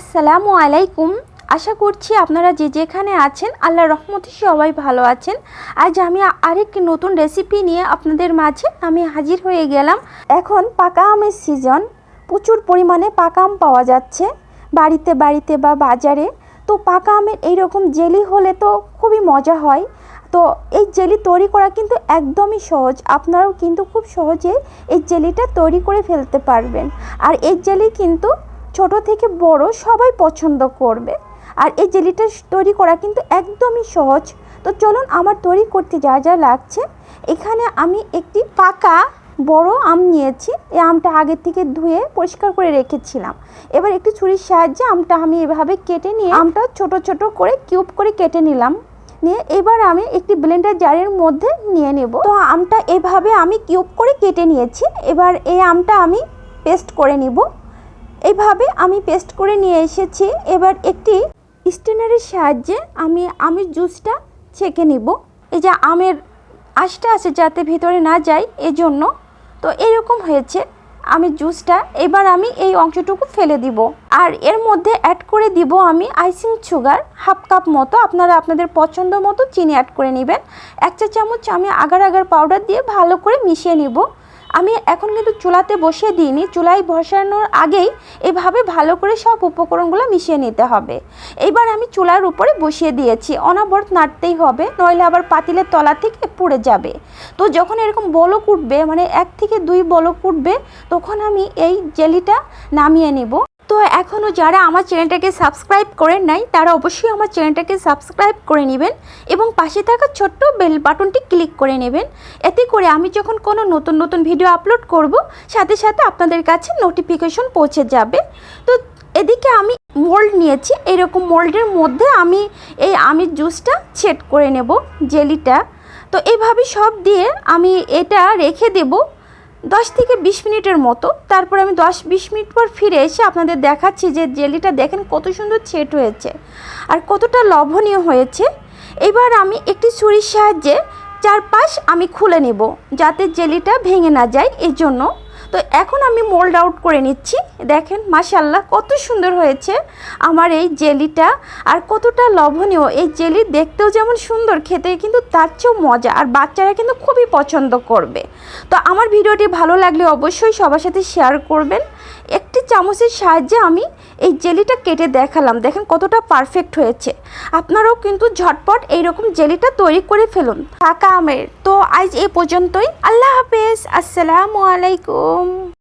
আসসালামু আলাইকুম। আশা করছি আপনারা যে যেখানে আছেন আল্লাহ রহমতে সবাই ভালো আছেন। আজ আমি আরেকটি নতুন রেসিপি নিয়ে আপনাদের মাঝে আমি হাজির হয়ে গেলাম। এখন পাকা আমের সিজন প্রচুর পরিমাণে পাকা আম পাওয়া যাচ্ছে বাড়িতে বাড়িতে বা বাজারে। তো পাকা আমের এইরকম জেলি হলে তো খুবই মজা হয়। তো এই জেলি তৈরি করা কিন্তু একদমই সহজ। আপনারাও কিন্তু খুব সহজে এই জেলিটা তৈরি করে ফেলতে পারবেন। আর এই জেলি কিন্তু ছোট থেকে বড় সবাই পছন্দ করবে। আর এই জেলিটা তৈরি করা কিন্তু একদমই সহজ। তো চলুন আমার তৈরি করতে যা যা লাগছে, এখানে আমি একটি পাকা বড় আম নিয়েছি। এই আমটা আগে থেকে ধুয়ে পরিষ্কার করে রেখেছিলাম। এবার একটি ছুরির সাহায্যে আমটা আমি এভাবে কেটে নিয়ে আমটা ছোট ছোট করে কিউব করে কেটে নিলাম। নিয়ে এবার আমি একটি ব্লেন্ডার জারের মধ্যে নিয়ে নেব। তো আমটা এভাবে আমি কিউব করে কেটে নিয়েছি। এবার এই আমটা আমি পেস্ট করে নিব। এইভাবে আমি পেস্ট করে নিয়ে এসেছি। এবার একটি স্টেনারের সাহায্যে আমি আমের জুসটা ছেঁকে নিব। এই যে আমের আঁশটা আছে যাতে ভিতরে না যায়, এজন্য। তো এরকম হয়েছে আমি জুসটা এবার আমি এই অংশটুকু ফেলে দিব। আর এর মধ্যে অ্যাড করে দিব আমি আইসিং সুগার হাফ কাপ মতো। আপনারা আপনাদের পছন্দ মতো চিনি অ্যাড করে নেবেন। এক চা চামচ আমি আগার আগার পাউডার দিয়ে ভালো করে মিশিয়ে নিব। আমি এখন কিন্তু চুলাতে বসিয়ে দিইনি চুলায় বসানোর আগেই এভাবে ভালো করে সব উপকরণগুলো মিশিয়ে নিতে হবে। এবার আমি চুলার উপরে বসিয়ে দিয়েছি, অনাবরত নাড়তেই হবে, নইলে আবার পাতিলের তলা থেকে পুড়ে যাবে। তো যখন এরকম বলক উঠবে মানে এক থেকে দুই বলক উঠবে, তখন আমি এই জেলিটা নামিয়ে নিব। তো এখনও যারা আমার চ্যানেলটাকে সাবস্ক্রাইব করেন নাই, তারা অবশ্যই আমার চ্যানেলটাকে সাবস্ক্রাইব করে নেবেন এবং পাশে থাকা ছোট্ট বেল বাটনটি ক্লিক করে নেবেন। এতে করে আমি যখন কোনো নতুন নতুন ভিডিও আপলোড করব, সাথে সাথে আপনাদের কাছে নোটিফিকেশন পৌঁছে যাবে। তো এদিকে আমি মোল্ড নিয়েছি। এরকম মোল্ডের মধ্যে আমি এই আমের জুসটা ছেট করে নেব জেলিটা তো এইভাবে সব দিয়ে আমি এটা রেখে দেবো। দশ থেকে বিশ মিনিটের মতো। তারপর আমি দশ, বিশ মিনিট পর ফিরে এসে আপনাদের দেখাচ্ছি যে জেলিটা দেখেন কত সুন্দর ছেট হয়েছে আর কতটা লবণীয় হয়েছে। এবার আমি একটি ছুরির সাহায্যে চারপাশ আমি খুলে নেব যাতে জেলিটা ভেঙে না যায়। এই জন্য তো এখন আমি মোল্ড আউট করে নিচ্ছি। দেখেন মাশাল্লাহ কত সুন্দর হয়েছে আমার এই জেলিটা। আর কতটা লবণীয় এই জেলি দেখতেও যেমন সুন্দর খেতে কিন্তু তার চেয়েও মজা। আর বাচ্চারা কিন্তু খুবই পছন্দ করবে। তো আমার ভিডিওটি ভালো লাগলে অবশ্যই সবার সাথে শেয়ার করবেন। একটি চামচের সাহায্যে আমি এই জেলিটা কেটে দেখালাম। দেখেন, কতটা পারফেক্ট হয়েছে। আপনারাও কিন্তু ঝটপট এইরকম জেলিটা তৈরি করে ফেলুন। পাকা আমের। তো আজ এই পর্যন্তই। আল্লাহ হাফেজ। আসসালামু আলাইকুম। 뿅